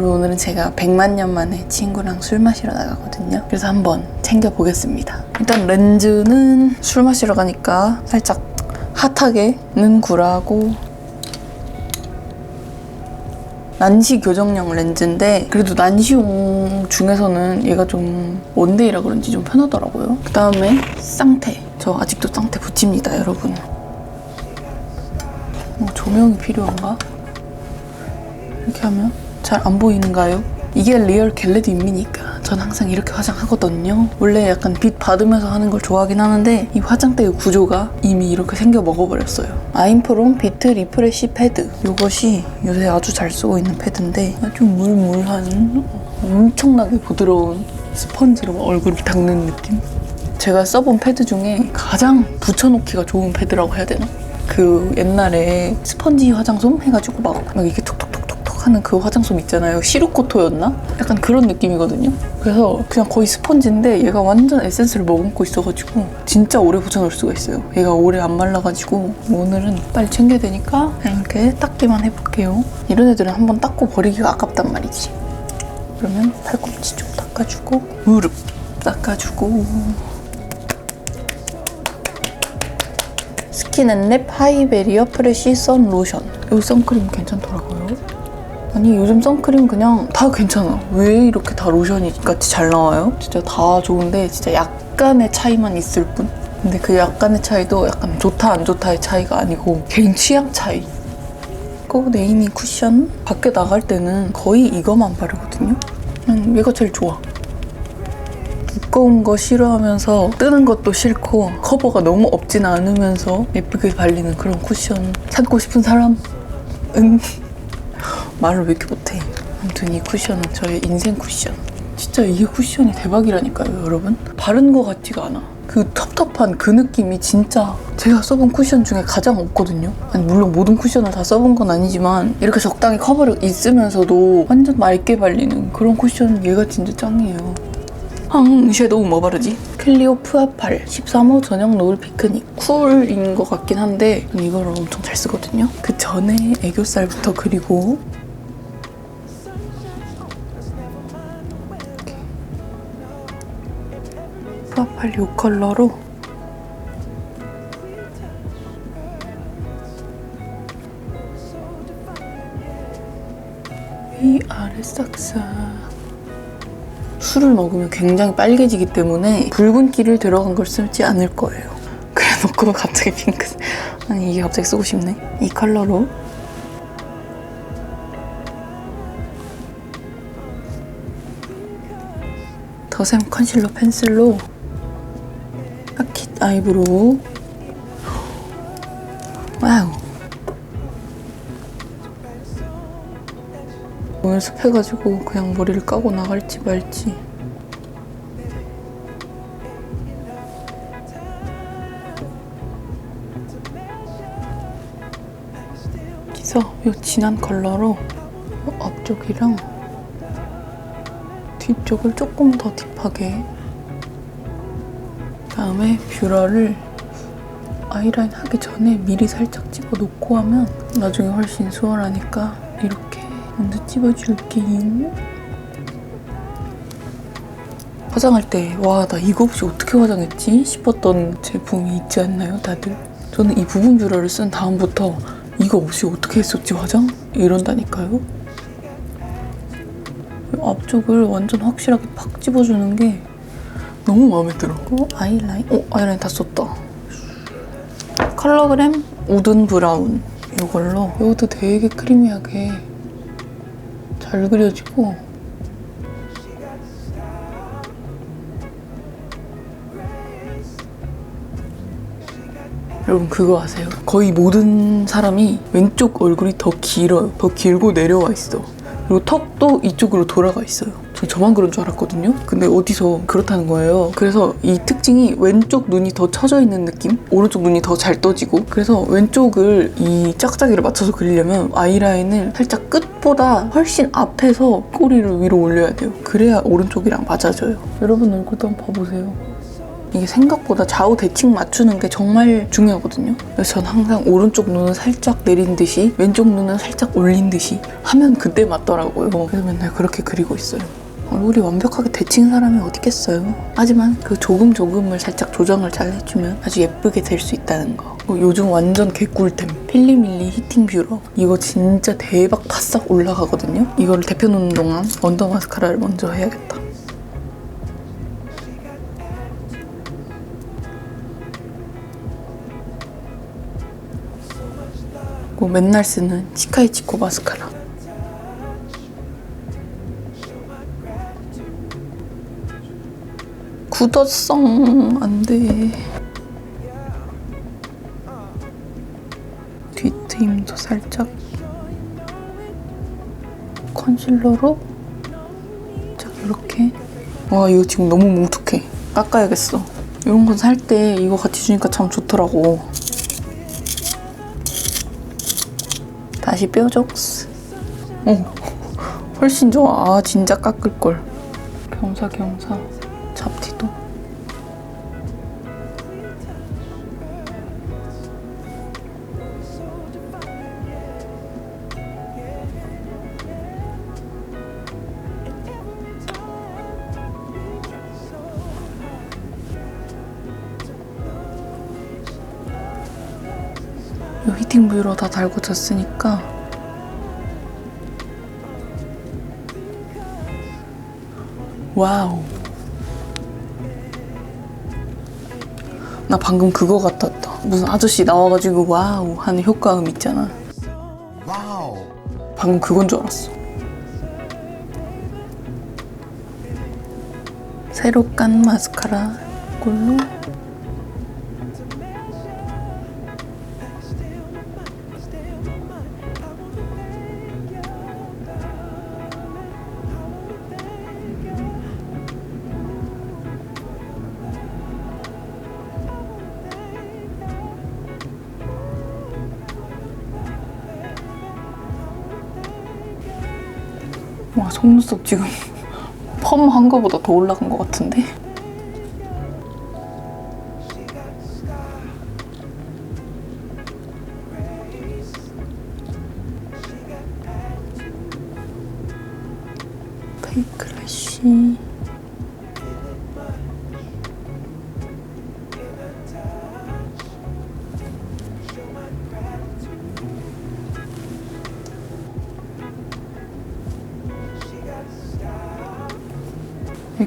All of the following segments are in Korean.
여러분 오늘은 제가 100만 년 만에 친구랑 술 마시러 나가거든요. 그래서 한번 챙겨보겠습니다. 일단 렌즈는 술 마시러 가니까 살짝 핫하게 는 구라고 난시 교정용 렌즈인데 그래도 난시용 중에서는 얘가 좀 원데이라 그런지 좀 편하더라고요. 그 다음에 쌍태. 저 아직도 쌍태 붙입니다, 여러분. 어, 조명이 필요한가? 이렇게 하면 잘 안 보이는가요? 이게 리얼 겟레드 인미니까 전 항상 이렇게 화장하거든요. 원래 약간 빛 받으면서 하는 걸 좋아하긴 하는데 이 화장대의 구조가 이미 이렇게 생겨 먹어버렸어요. 아임프롬 비트 리프레시 패드 이것이 요새 아주 잘 쓰고 있는 패드인데 좀 물물한 엄청나게 부드러운 스펀지로 얼굴을 닦는 느낌? 제가 써본 패드 중에 가장 붙여놓기가 좋은 패드라고 해야 되나? 그 옛날에 스펀지 화장솜 해가지고 막, 막 이렇게 톡톡톡톡톡 하는 그 화장솜 있잖아요. 시루코토였나? 약간 그런 느낌이거든요. 그래서 그냥 거의 스펀지인데 얘가 완전 에센스를 머금고 있어가지고 진짜 오래 붙여놓을 수가 있어요. 얘가 오래 안 말라가지고 오늘은 빨리 챙겨야 되니까 이렇게 닦기만 해볼게요. 이런 애들은 한번 닦고 버리기가 아깝단 말이지. 그러면 팔꿈치 좀 닦아주고 무릎 닦아주고 스킨앤랩 하이베리어 프레시 선 로션 이 선크림 괜찮더라고요 아니 요즘 선크림 그냥 다 괜찮아. 왜 이렇게 다 로션이 같이 잘 나와요? 진짜 다 좋은데 진짜 약간의 차이만 있을 뿐. 근데 그 약간의 차이도 약간 좋다 안 좋다의 차이가 아니고 개인 취향 차이. 그리고 네이미 쿠션? 밖에 나갈 때는 거의 이거만 바르거든요. 음, 얘가 제일 좋아. 두꺼운 거 싫어하면서 뜨는 것도 싫고 커버가 너무 없진 않으면서 예쁘게 발리는 그런 쿠션. 찾고 싶은 사람? 응 말을 왜 이렇게 못해? 아무튼 이 쿠션은 저의 인생 쿠션. 진짜 이게 쿠션이 대박이라니까요 여러분. 바른 거 같지가 않아. 그 텁텁한 그 느낌이 진짜 제가 써본 쿠션 중에 가장 없거든요. 아니 물론 모든 쿠션을 다 써본 건 아니지만 이렇게 적당히 커버력 있으면서도 완전 맑게 발리는 그런 쿠션 얘가 진짜 짱이에요. 황 섀도우 뭐 바르지? 클리오 푸아팔 13호 전용 노을 피크닉. 쿨인 것 같긴 한데 이거를 엄청 잘 쓰거든요. 그 전에 애교살부터 그리고 푸아팔 이 컬러로 위 아래 싹싹 술을 먹으면 굉장히 빨개지기 때문에 붉은기를 들어간 걸 쓰지 않을 거예요. 그래 놓고 갑자기 핑크 아니 이게 갑자기 쓰고 싶네. 이 컬러로 더샘 컨실러 펜슬로 아킷 아이브로우 와우. 오늘 습해가지고 그냥 머리를 까고 나갈지 말지. 그래서 이 진한 컬러로 요 앞쪽이랑 뒤쪽을 조금 더 딥하게 그 다음에 뷰러를 아이라인 하기 전에 미리 살짝 집어놓고 하면 나중에 훨씬 수월하니까 이렇게 먼저 찝어줄게요. 화장할 때, 와, 나 이거 없이 어떻게 화장했지? 싶었던 제품이 있지 않나요, 다들? 저는 이 부분 뷰러를 쓴 다음부터 이거 없이 어떻게 했었지, 화장? 이런다니까요? 앞쪽을 완전 확실하게 팍 집어주는 게 너무 마음에 들어. 어, 아이라인? 어, 아이라인 다 썼다. 컬러그램 우든 브라운 이걸로 이것도 되게 크리미하게 잘 그려지고 여러분 그거 아세요? 거의 모든 사람이 왼쪽 얼굴이 더 길어요. 더 길고 내려와 있어. 그리고 턱도 이쪽으로 돌아가 있어요. 저 저만 그런 줄 알았거든요. 근데 어디서 그렇다는 거예요. 그래서 이 특징이 왼쪽 눈이 더 처져 있는 느낌? 오른쪽 눈이 더 잘 떠지고 그래서 왼쪽을 이 짝짝이를 맞춰서 그리려면 아이라인을 살짝 끝보다 훨씬 앞에서 꼬리를 위로 올려야 돼요. 그래야 오른쪽이랑 맞아져요. 여러분 얼굴도 한번 봐보세요. 이게 생각보다 좌우 대칭 맞추는 게 정말 중요하거든요. 그래서 전 항상 오른쪽 눈은 살짝 내린 듯이 왼쪽 눈은 살짝 올린 듯이 하면 그때 맞더라고요. 그래서 맨날 그렇게 그리고 있어요. 얼굴이 완벽하게 데친 사람이 어디 있겠어요. 하지만 그 조금 조금을 살짝 조정을 잘 해주면 아주 예쁘게 될 수 있다는 거. 어, 요즘 완전 개꿀템. 필리밀리 히팅 뷰러. 이거 진짜 대박 바싹 올라가거든요. 이거를 데펴 놓는 동안 언더 마스카라를 먼저 해야겠다. 그리고 맨날 쓰는 치카이치코 마스카라. 굳었어. 안 돼. 뒷트임도 살짝. 컨실러로? 자 이렇게. 와 이거 지금 너무 뭉툭해. 깎아야겠어. 이런 건 살 때 이거 같이 주니까 참 좋더라고. 다시 뾰족스. 어 훨씬 좋아. 아 진짜 깎을걸. 겸사겸사 이 히팅 뷰러 다 달고 잤으니까. 와우. 나 방금 그거 같았다. 무슨 아저씨 나와가지고 와우 하는 효과음 있잖아. 와우. 방금 그건 줄 알았어. 새로 깐 마스카라 이걸로 속눈썹 지금 펌한 거보다 더 올라간 것 같은데? 페이크 라쉬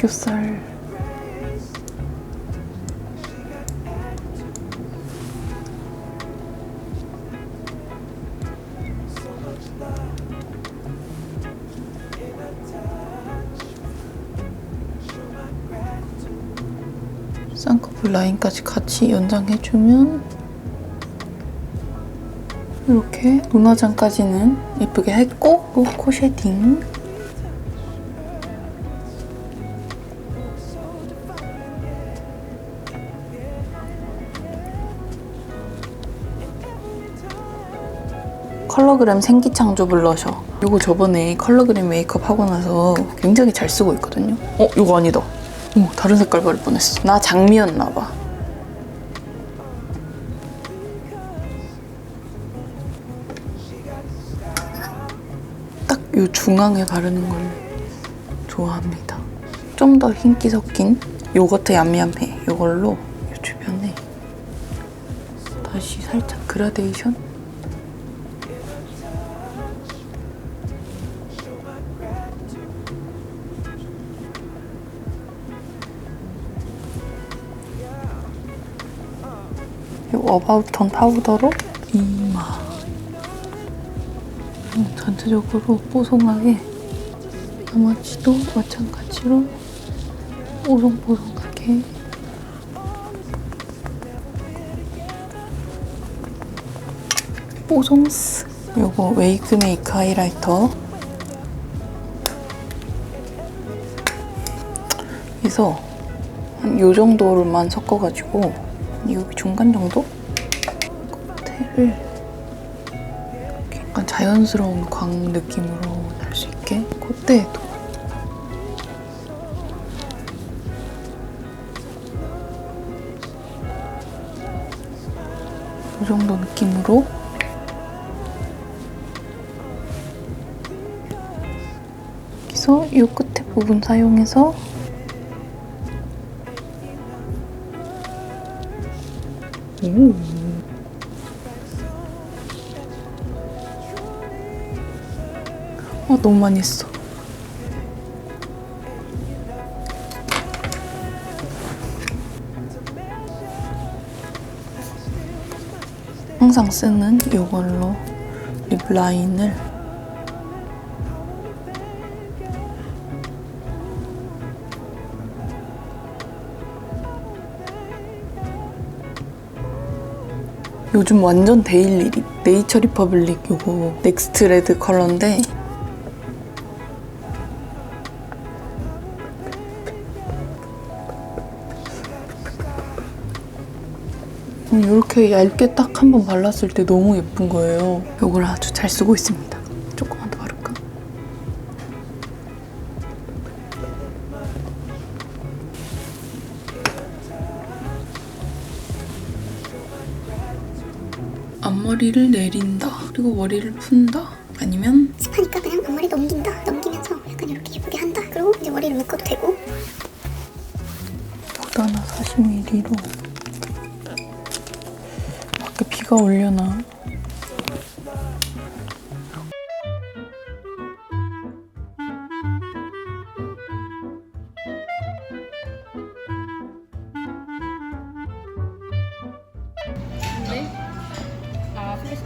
애교살. 쌍꺼풀 라인까지 같이 연장해주면 이렇게 눈화장까지는 예쁘게 했고 또코 쉐딩 컬러그램 생기창조 블러셔. 이거 저번에 컬러그램 메이크업 하고 나서 굉장히 잘 쓰고 있거든요. 어, 이거 아니다. 오, 다른 색깔 바를 뻔했어. 나 장미였나 봐. 딱 이 중앙에 바르는 걸 좋아합니다. 좀 더 흰기 섞인 요거트 얌얌해. 이걸로 이 주변에 다시 살짝 그라데이션 이 어바웃 톤 파우더로? 이마. 음, 전체적으로 뽀송하게. 나머지도 마찬가지로 뽀송뽀송하게. 뽀송스. 요거 웨이크 메이크 하이라이터. 그래서 한 요 정도를만 섞어가지고 여기 중간 정도? 그 껍데기를 약간 자연스러운 광 느낌으로 날 수 있게? 콧대에도 이 그 정도 느낌으로? 그래서 이 끝에 부분 사용해서 오. 어, 너무 많이 했어. 항상 쓰는 이걸로 립 라인을 요즘 완전 데일리 립 네이처 리퍼블릭 요거 넥스트 레드 컬러인데 이렇게 얇게 딱 한 번 발랐을 때 너무 예쁜 거예요. 이걸 아주 잘 쓰고 있습니다. 앞머리를 내린다. 그리고 머리를 푼다. 아니면 습하니까 그냥 앞머리 넘긴다. 넘기면서 약간 이렇게 예쁘게 한다. 그리고 이제 머리를 묶어도 되고. 여기다 하나 40ml로 밖에 비가 올려나?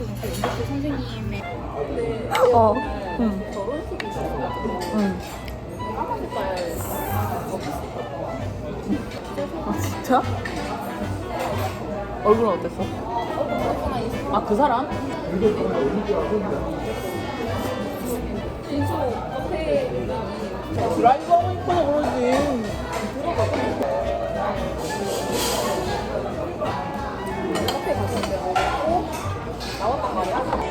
아, 플리스코 그 연극교 선생님의 어, 응. 응. 아, 진짜? 얼굴은 어땠어? 아, 그 사람? 드라이버 하고 싶어서 그러지. 카페 어? 나왔단 말이 Aku.